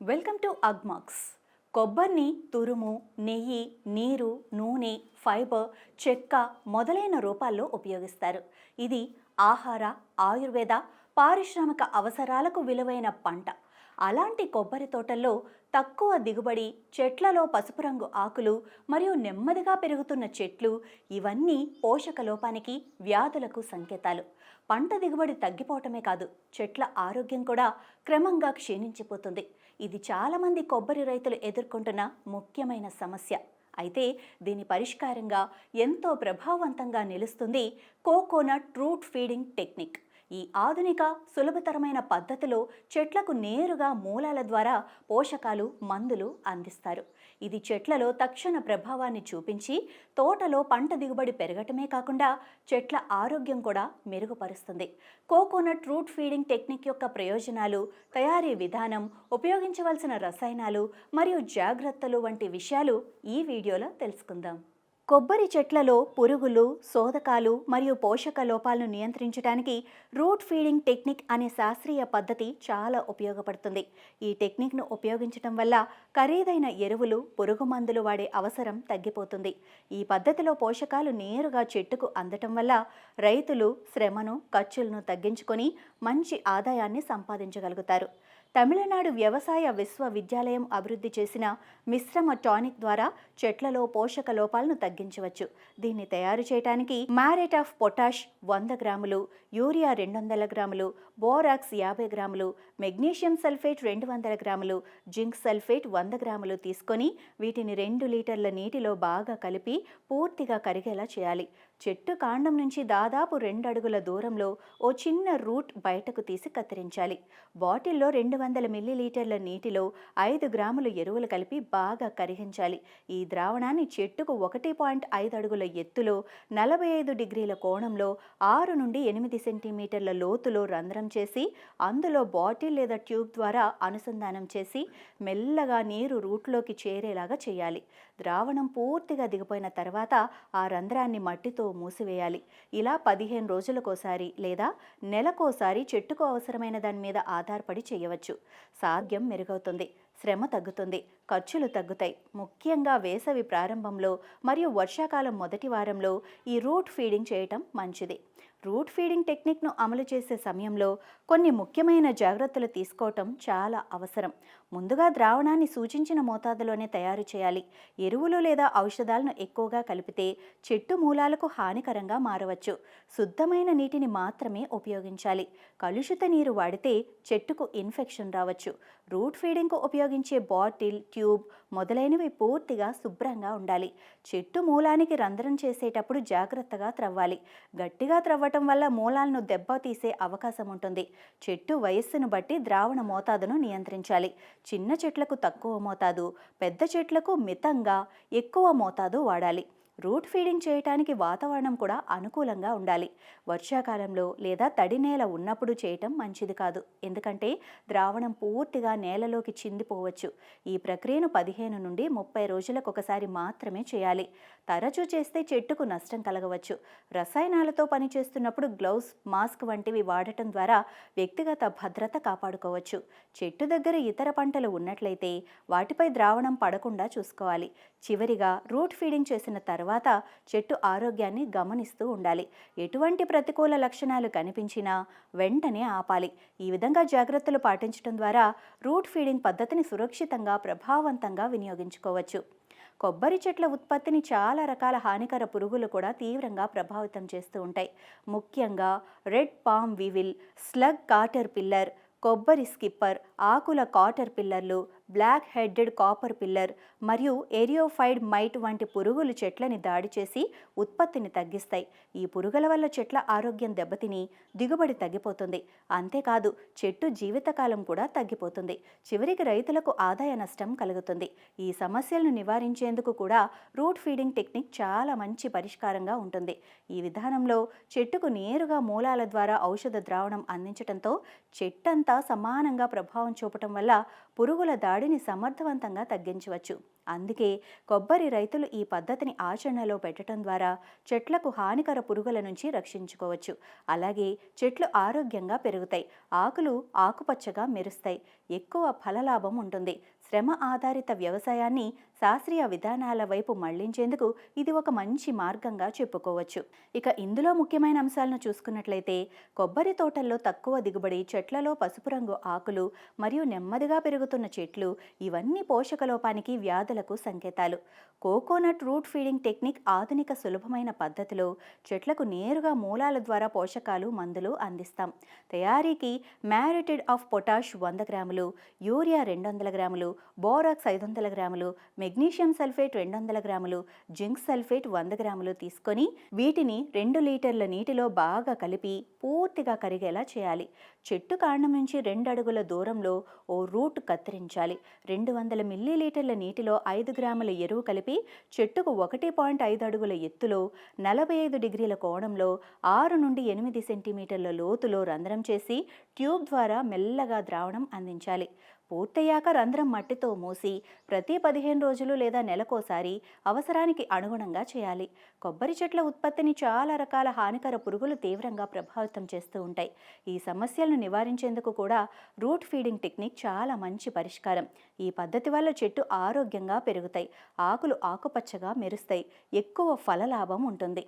Welcome to Agmax కొబ్బరిని తురుము నెయ్యి నీరు నూనె ఫైబర్ చెక్క మొదలైన రూపాల్లో ఉపయోగిస్తారు. ఇది ఆహార ఆయుర్వేద పారిశ్రామిక అవసరాలకు విలువైన పంట. అలాంటి కొబ్బరి తోటల్లో తక్కువ దిగుబడి చెట్లలో పసుపు రంగు ఆకులు మరియు నెమ్మదిగా పెరుగుతున్న చెట్లు ఇవన్నీ పోషక లోపానికి వ్యాధులకు సంకేతాలు. పంట దిగుబడి తగ్గిపోవటమే కాదు చెట్ల ఆరోగ్యం కూడా క్రమంగా క్షీణించిపోతుంది. ఇది చాలామంది కొబ్బరి రైతులు ఎదుర్కొంటున్న ముఖ్యమైన సమస్య. అయితే దీని పరిష్కారంగా ఎంతో ప్రభావవంతంగా నిలుస్తుంది కోకోనట్ రూట్ ఫీడింగ్ టెక్నిక్. ఈ ఆధునిక సులభతరమైన పద్ధతిలో చెట్లకు నేరుగా మూలాల ద్వారా పోషకాలు మందులు అందిస్తారు. ఇది చెట్లలో తక్షణ ప్రభావాన్ని చూపించి తోటలో పంట దిగుబడి పెరగటమే కాకుండా చెట్ల ఆరోగ్యం కూడా మెరుగుపరుస్తుంది. కోకోనట్ రూట్ ఫీడింగ్ టెక్నిక్ యొక్క ప్రయోజనాలు తయారీ విధానం ఉపయోగించవలసిన రసాయనాలు మరియు జాగ్రత్తలు వంటి విషయాలు ఈ వీడియోలో తెలుసుకుందాం. కొబ్బరి చెట్లలో పురుగులు శోధకాలు మరియు పోషక లోపాలను నియంత్రించడానికి రూట్ ఫీడింగ్ టెక్నిక్ అనే శాస్త్రీయ పద్ధతి చాలా ఉపయోగపడుతుంది. ఈ టెక్నిక్ను ఉపయోగించడం వల్ల ఖరీదైన ఎరువులు పురుగు మందులు వాడే అవసరం తగ్గిపోతుంది. ఈ పద్ధతిలో పోషకాలు నేరుగా చెట్టుకు అందటం వల్ల రైతులు శ్రమను ఖర్చులను తగ్గించుకొని మంచి ఆదాయాన్ని సంపాదించగలుగుతారు. తమిళనాడు వ్యవసాయ విశ్వవిద్యాలయం అభివృద్ధి చేసిన మిశ్రమ టానిక్ ద్వారా చెట్లలో పోషక లోపాలను తగ్గించవచ్చు. దీన్ని తయారు చేయడానికి మ్యారేట్ ఆఫ్ పొటాష్ వంద గ్రాములు యూరియా రెండు వందల గ్రాములు బోరాక్స్ యాభై గ్రాములు మెగ్నీషియం సల్ఫేట్ రెండు వందల గ్రాములు జింక్ సల్ఫేట్ వంద గ్రాములు తీసుకొని వీటిని రెండు లీటర్ల నీటిలో బాగా కలిపి పూర్తిగా కరిగేలా చేయాలి. చెట్టు కాండం నుంచి దాదాపు రెండు అడుగుల దూరంలో ఓ చిన్న రూట్ బయటకు తీసి కత్తిరించాలి. బాటిల్లో రెండు వందల మిల్లీలీటర్ల నీటిలో ఐదు గ్రాములు ఎరువులు కలిపి బాగా కరిగించాలి. ఈ ద్రావణాన్ని చెట్టుకు ఒకటి పాయింట్ ఐదు అడుగుల ఎత్తులో నలభై ఐదు డిగ్రీల కోణంలో ఆరు నుండి ఎనిమిది సెంటీమీటర్ల లోతులో రంధ్రం చేసి అందులో బాటిల్ లేదా ట్యూబ్ ద్వారా అనుసంధానం చేసి మెల్లగా నీరు రూట్లోకి చేరేలాగా చేయాలి. ద్రావణం పూర్తిగా దిగిపోయిన తర్వాత ఆ రంధ్రాన్ని మట్టితో మూసివేయాలి. ఇలా పదిహేను రోజులకోసారి లేదా నెలకోసారి చెట్టుకు అవసరమైన దాని మీద ఆధారపడి చేయవచ్చు. సాధ్యం మెరుగవుతుంది. శ్రమ తగ్గుతుంది ఖర్చులు తగ్గుతాయి. ముఖ్యంగా వేసవి ప్రారంభంలో మరియు వర్షాకాలం మొదటి వారంలో ఈ రూట్ ఫీడింగ్ చేయటం మంచిది. రూట్ ఫీడింగ్ టెక్నిక్ను అమలు చేసే సమయంలో కొన్ని ముఖ్యమైన జాగ్రత్తలు తీసుకోవటం చాలా అవసరం. ముందుగా ద్రావణాన్ని సూచించిన మోతాదులోనే తయారు చేయాలి. ఎరువులు లేదా ఔషధాలను ఎక్కువగా కలిపితే చెట్టు మూలాలకు హానికరంగా మారవచ్చు. శుద్ధమైన నీటిని మాత్రమే ఉపయోగించాలి. కలుషిత నీరు వాడితే చెట్టుకు ఇన్ఫెక్షన్ రావచ్చు. రూట్ ఫీడింగ్కు ఉపయోగ ఉపయోగించే బాటిల్ ట్యూబ్ మొదలైనవి పూర్తిగా శుభ్రంగా ఉండాలి. చెట్టు మూలానికి రంధ్రం చేసేటప్పుడు జాగ్రత్తగా త్రవ్వాలి. గట్టిగా త్రవ్వటం వల్ల మూలాలను దెబ్బతీసే అవకాశం ఉంటుంది. చెట్టు వయస్సును బట్టి ద్రావణ మోతాదును నియంత్రించాలి. చిన్న చెట్లకు తక్కువ మోతాదు పెద్ద చెట్లకు మితంగా ఎక్కువ మోతాదు వాడాలి. రూట్ ఫీడింగ్ చేయటానికి వాతావరణం కూడా అనుకూలంగా ఉండాలి. వర్షాకాలంలో లేదా తడి నేల ఉన్నప్పుడు చేయటం మంచిది కాదు. ఎందుకంటే ద్రావణం పూర్తిగా నేలలోకి చిందిపోవచ్చు. ఈ ప్రక్రియను పదిహేను నుండి ముప్పై రోజులకు ఒకసారి మాత్రమే చేయాలి. తరచూ చేస్తే చెట్టుకు నష్టం కలగవచ్చు. రసాయనాలతో పనిచేస్తున్నప్పుడు గ్లౌస్ మాస్క్ వంటివి వాడటం ద్వారా వ్యక్తిగత భద్రత కాపాడుకోవచ్చు. చెట్టు దగ్గర ఇతర పంటలు ఉన్నట్లయితే వాటిపై ద్రావణం పడకుండా చూసుకోవాలి. చివరిగా రూట్ ఫీడింగ్ చేసిన తర్వాత తర్వాత చెట్టు ఆరోగ్యాన్ని గమనిస్తూ ఉండాలి. ఎటువంటి ప్రతికూల లక్షణాలు కనిపించినా వెంటనే ఆపాలి. ఈ విధంగా జాగ్రత్తలు పాటించడం ద్వారా రూట్ ఫీడింగ్ పద్ధతిని సురక్షితంగా ప్రభావవంతంగా వినియోగించుకోవచ్చు. కొబ్బరి చెట్ల ఉత్పత్తిని చాలా రకాల హానికర పురుగులు కూడా తీవ్రంగా ప్రభావితం చేస్తూ ఉంటాయి. ముఖ్యంగా red palm weevil slug caterpillar కొబ్బరి స్కిప్పర్ ఆకుల కాటర్ పిల్లర్లు బ్లాక్ హెడ్డెడ్ కాపర్ పిల్లర్ మరియు ఏరియోఫైడ్ మైట్ వంటి పురుగులు చెట్లని దాడి చేసి ఉత్పత్తిని తగ్గిస్తాయి. ఈ పురుగుల వల్ల చెట్ల ఆరోగ్యం దెబ్బతిని దిగుబడి తగ్గిపోతుంది. అంతేకాదు చెట్టు జీవితకాలం కూడా తగ్గిపోతుంది. చివరికి రైతులకు ఆదాయ నష్టం కలుగుతుంది. ఈ సమస్యలను నివారించేందుకు కూడా రూట్ ఫీడింగ్ టెక్నిక్ చాలా మంచి పరిష్కారంగా ఉంటుంది. ఈ విధానంలో చెట్టుకు నేరుగా మూలాల ద్వారా ఔషధ ద్రావణం అందించడంతో చెట్టంతా సమానంగా ప్రభావం చూపటం వల్ల పురుగుల దాడిని సమర్థవంతంగా తగ్గించవచ్చు. అందుకే కొబ్బరి రైతులు ఈ పద్ధతిని ఆచరణలో పెట్టడం ద్వారా చెట్లకు హానికర పురుగుల నుంచి రక్షించుకోవచ్చు. అలాగే చెట్లు ఆరోగ్యంగా పెరుగుతాయి. ఆకులు ఆకుపచ్చగా మెరుస్తాయి. ఎక్కువ ఫలలాభం ఉంటుంది. శ్రమ ఆధారిత వ్యవసాయాన్ని శాస్త్రీయ విధానాల వైపు మళ్ళించేందుకు ఇది ఒక మంచి మార్గంగా చెప్పుకోవచ్చు. ఇక ఇందులో ముఖ్యమైన అంశాలను చూసుకున్నట్లయితే కొబ్బరి తోటల్లో తక్కువ దిగుబడి చెట్లలో పసుపు రంగు ఆకులు మరియు నెమ్మదిగా పెరుగుతున్న చెట్లు ఇవన్నీ పోషక లోపానికి వ్యాధులకు సంకేతాలు. కోకోనట్ రూట్ ఫీడింగ్ టెక్నిక్ ఆధునిక సులభమైన పద్ధతిలో చెట్లకు నేరుగా మూలాల ద్వారా పోషకాలు మందులు అందిస్తాం. తయారీకి మ్యారిటెడ్ ఆఫ్ పొటాష్ వంద గ్రాములు యూరియా రెండు వందల గ్రాములు బోరాక్స్ ఐదు వందల గ్రాములు మెగ్నీషియం సల్ఫేట్ రెండు వందల గ్రాములు జింక్ సల్ఫేట్ వంద గ్రాములు తీసుకొని వీటిని రెండు లీటర్ల నీటిలో బాగా కలిపి పూర్తిగా కరిగేలా చేయాలి. చెట్టు కాండం నుంచి రెండు అడుగుల దూరంలో ఓ రూట్ కత్తిరించాలి. రెండు వందల మిల్లీలీటర్ల నీటిలో ఐదు గ్రాముల ఎరువు కలిపి చెట్టుకు ఒకటి పాయింట్ ఐదు అడుగుల ఎత్తులో నలభై ఐదు డిగ్రీల కోణంలో ఆరు నుండి ఎనిమిది సెంటీమీటర్ల లోతులో రంధ్రం చేసి ట్యూబ్ ద్వారా మెల్లగా ద్రావణం అందించాలి. పూర్తయ్యాక రంధ్రం మట్టితో మూసి ప్రతి పదిహేను రోజులు లేదా నెలకోసారి అవసరానికి అనుగుణంగా చేయాలి. కొబ్బరి చెట్ల ఉత్పత్తిని చాలా రకాల హానికర పురుగులు తీవ్రంగా ప్రభావితం చేస్తూ ఉంటాయి. ఈ సమస్యలను నివారించేందుకు కూడా రూట్ ఫీడింగ్ టెక్నిక్ చాలా మంచి పరిష్కారం. ఈ పద్ధతి వల్ల చెట్టు ఆరోగ్యంగా పెరుగుతాయి. ఆకులు ఆకుపచ్చగా మెరుస్తాయి. ఎక్కువ ఫలలాభం ఉంటుంది.